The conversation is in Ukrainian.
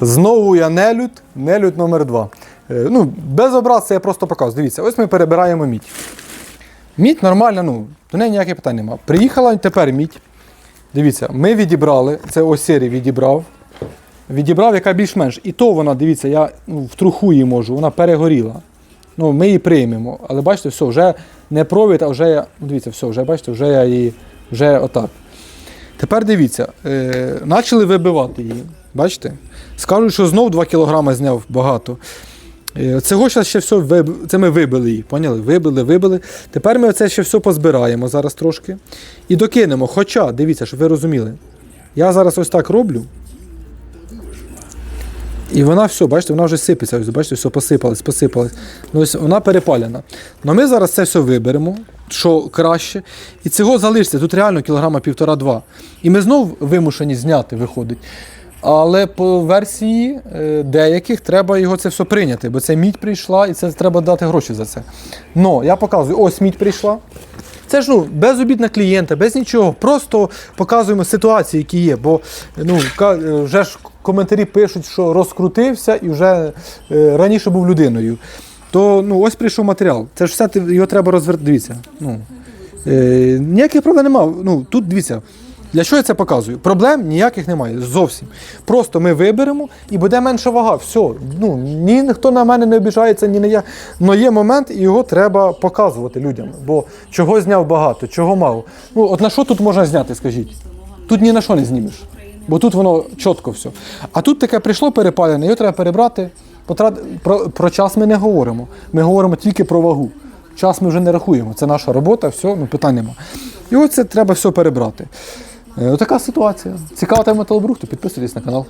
Знову я нелюд, нелюд номер два. Е, Ну, без образ це я просто показую. Дивіться, ось ми перебираємо мідь. Мідь нормальна, ну, до неї ніяких питань немає. Приїхала тепер мідь. Дивіться, ми відібрали, це ось серій відібрав. Відібрав, яка більш-менш. І то вона, дивіться, я ну, в труху її можу, вона перегоріла. Ну, ми її приймемо. Але бачите, все, вже не провід, а вже я. Ну, дивіться, все, вже бачите, вже я її вже отак. Тепер дивіться, е, почали вибивати її. Бачите? Скажуть, що знов 2 кг зняв багато. Е, Цього зараз ще все виб... це ми вибили її. Поняли? Вибили, вибили. Тепер ми це ще все позбираємо зараз трошки. І докинемо. Хоча, дивіться, щоб ви розуміли, я зараз ось так роблю. І вона все, бачите, вона вже сипеться. Ось, бачите, все посипалось, посипалось. Ну, ось вона перепалена. Ну ми зараз це все виберемо, що краще. І цього залишиться. Тут реально кілограма півтора-два. І ми знов вимушені зняти, виходить. Але по версії е, деяких треба його це все прийняти, бо це мідь прийшла і це треба дати гроші за це. Ну, я показую, ось мідь прийшла. Це ж ну без обід на клієнта, без нічого. Просто показуємо ситуації, які є. Бо ну е, вже ж коментарі пишуть, що розкрутився і вже е, раніше був людиною. То ну ось прийшов матеріал. Це ж все його треба розвертати. Дивіться. Ну, ніяких проблем немає. Ну тут дивіться. Для чого я це показую? Проблем ніяких немає зовсім. Просто ми виберемо і буде менша вага. Все. Ну, ні ніхто на мене не обіжається, ні на я. Але є момент, і його треба показувати людям. Бо чого зняв багато, чого мало. Ну, от на що тут можна зняти, скажіть? Тут ні на що не знімеш. Бо тут воно чітко все. А тут таке прийшло перепалене, його треба перебрати. Про, про час ми не говоримо. Ми говоримо тільки про вагу. Час ми вже не рахуємо. Це наша робота, все, ну питань нема. І ось це треба все перебрати. Е, Така ситуація. Цікава тема металобрухту, підписуйтесь на канал.